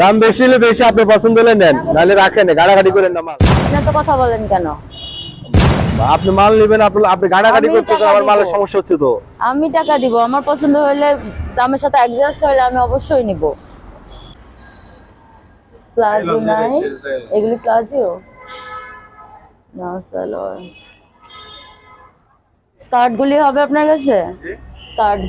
দাম বেশি হলে বেশি আপনি পছন্দ হলে নেন নাহলে রাখেন গাড়াগাড়ি করেন না মাল। আপনি এত কথা বলেন কেন? আপনি মাল নেবেন আপনি আপনি গাড়াগাড়ি আমি করতেছেন আমার মালের সমস্যা হচ্ছে তো। আমি টাকা দিব আমার পছন্দ হলে দামের সাথে অ্যাডজাস্ট হলে আমি অবশ্যই নিব। প্লাজো নাই? এগুলি প্লাজো না সালোয়ার স্কার্ট গুলি হবে আপনার কাছে? স্কার্ট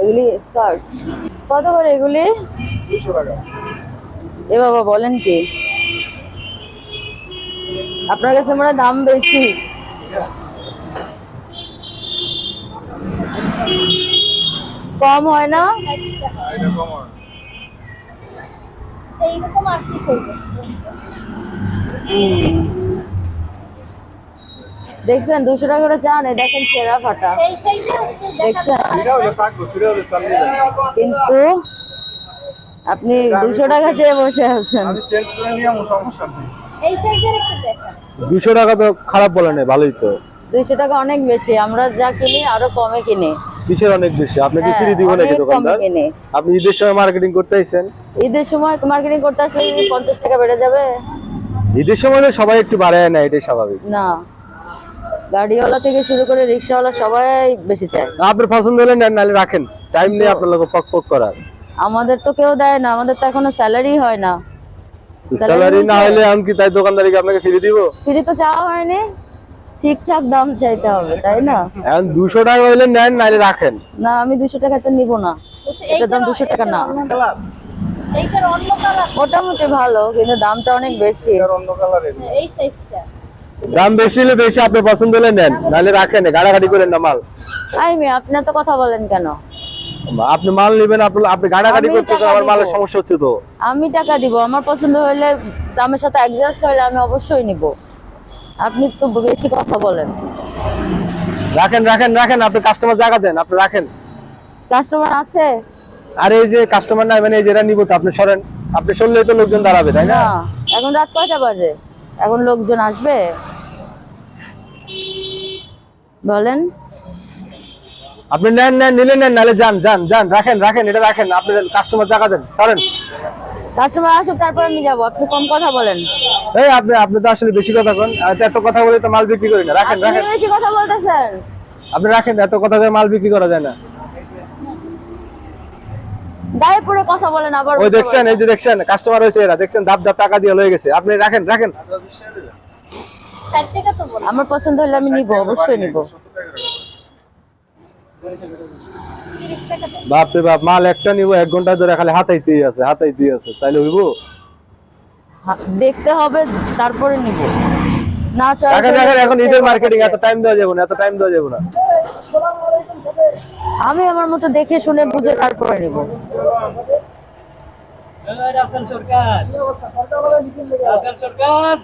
এগুলি স্কার্ট। কত করে এগুলি? এ বাবা বলেন কি? আপনার কাছে মনে দাম বেশি। কম হয় না? এইরকম আর কি চলবে দেখছেন দুশো টাকা করে চান এই দেখেন ছেঁড়া ফাটা। এই সাইজে হচ্ছে দেখছেন? কিন্তু আপনি দুশো টাকা চেয়ে বসে আছেন। এই সাইজের একটু দেখেন দুশো টাকা তো খারাপ বলে নেই ভালোই তো। দুইশো টাকা অনেক বেশি আমরা যা কিনি আরও কমে কিনি। কিসের অনেক বেশি? আপনাকে হ্যাঁ, ফ্রি দিব নাকি দোকানদার? আপনি ঈদের সময় মার্কেটিং করতে আইছেন? ঈদের সময় মার্কেটিং করতে আসলে যদি পঞ্চাশ টাকা বেড়ে যাবে। ঈদের সময় তো সবাই একটু বাড়ায় না এটাই স্বাভাবিক। না। গাড়িওয়ালা থেকে শুরু করে রিক্সাওয়ালা সবাই বেশি চায়। আপনার পছন্দ হলে নেন নাহলে রাখেন। টাইম নেই আপনার লোক পক পক করার। আমাদের তো কেউ দেয় না আমাদের তো এখনও স্যালারি হয় না। স্যালারি না হলে আমি কি তাই দোকানদারিকে আপনাকে ফিরে দিব? ফ্রি তো চাওয়া হয়নি ঠিকঠাক দাম চাইতে হবে তাই না? এখন দুশো টাকা হলে নেন নাহলে রাখেন। না আমি দুশো টাকাতে নিব না। এটার দাম দুশো টাকা না। এইটার অন্য কালার মোটামুটি ভালো কিন্তু দামটা অনেক বেশি। এই সাইজটা দাম বেশি হলে বেশি আপনি পছন্দ হলে নেন নাহলে রাখেন গাড়াগাড়ি করেন না মাল। আই মি আপনি এত কথা বলেন কেন? আপনি মাল নেবেন আপনি আপনি গাড়াগাড়ি করতেছেন আমার মালের সমস্যা হচ্ছে তো। আমি টাকা দিব আমার পছন্দ হলে দামের সাথে অ্যাডজাস্ট হলে আমি অবশ্যই নিব। আপনি তো বেশি কথা বলেন। রাখেন রাখেন রাখেন আপনি কাস্টমার জায়গা দেন আপনি রাখেন। কাস্টমার আছে? আর এই যে কাস্টমার নাই মানে এই যেটা নিব তো আপনি সরেন। আপনি সরলে তো লোকজন দাঁড়াবে তাই না? না এখন রাত কয়টা বাজে? এখন লোকজন আসবে? বলেন। আপনি নেন নেন নিলে নেন নাহলে যান যান যান রাখেন রাখেন এটা রাখেন আপনি কাস্টমার জায়গা দেন সরেন কাস্টমার আসুক তারপর আমি যাব আপনি কম কথা বলেন। এই আপনি আপনি তো আসলে বেশি কথা আর এত কথা বলে তো মাল বিক্রি করি না রাখেন রাখেন। বেশি কথা বলতেছেন। আপনি রাখেন এত কথা বলে মাল বিক্রি করা যায় না। গায়ে পড়ে কথা বলেন আবার ওই দেখছেন এই যে দেখছেন কাস্টমার হয়েছে এরা দেখছেন দাপ দাপ টাকা দিয়ে লয়ে গেছে। আপনি রাখেন রাখেন। টাকা তো আমার পছন্দ হলে আমি নিব অবশ্যই নিব। তো। বাপ রে বাপ মাল একটা নিব এক ঘণ্টা ধরে খালি হাতাইতেই আছে হাতাইতেই আছে। তাইলে হইব? দেখতে হবে তারপরে নিব। না এখন ঈদের মার্কেটিং এত টাইম দেওয়া যাবে না এত টাইম দেওয়া যাবে না। আমি আমার মতো দেখে শুনে বুঝে তারপরে নিব। সরকার। সরকার।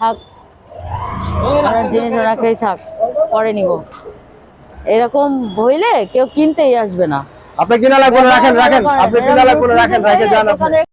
থাক। জিনিস ওনাকেই থাক, পরে নিব। এরকম হইলে কেউ কিনতেই আসবে না। আপনি কিনা লাগবে রাখেন রাখেন। আপনি কিনা লাগবে রাখেন রাখেন, রাখে যান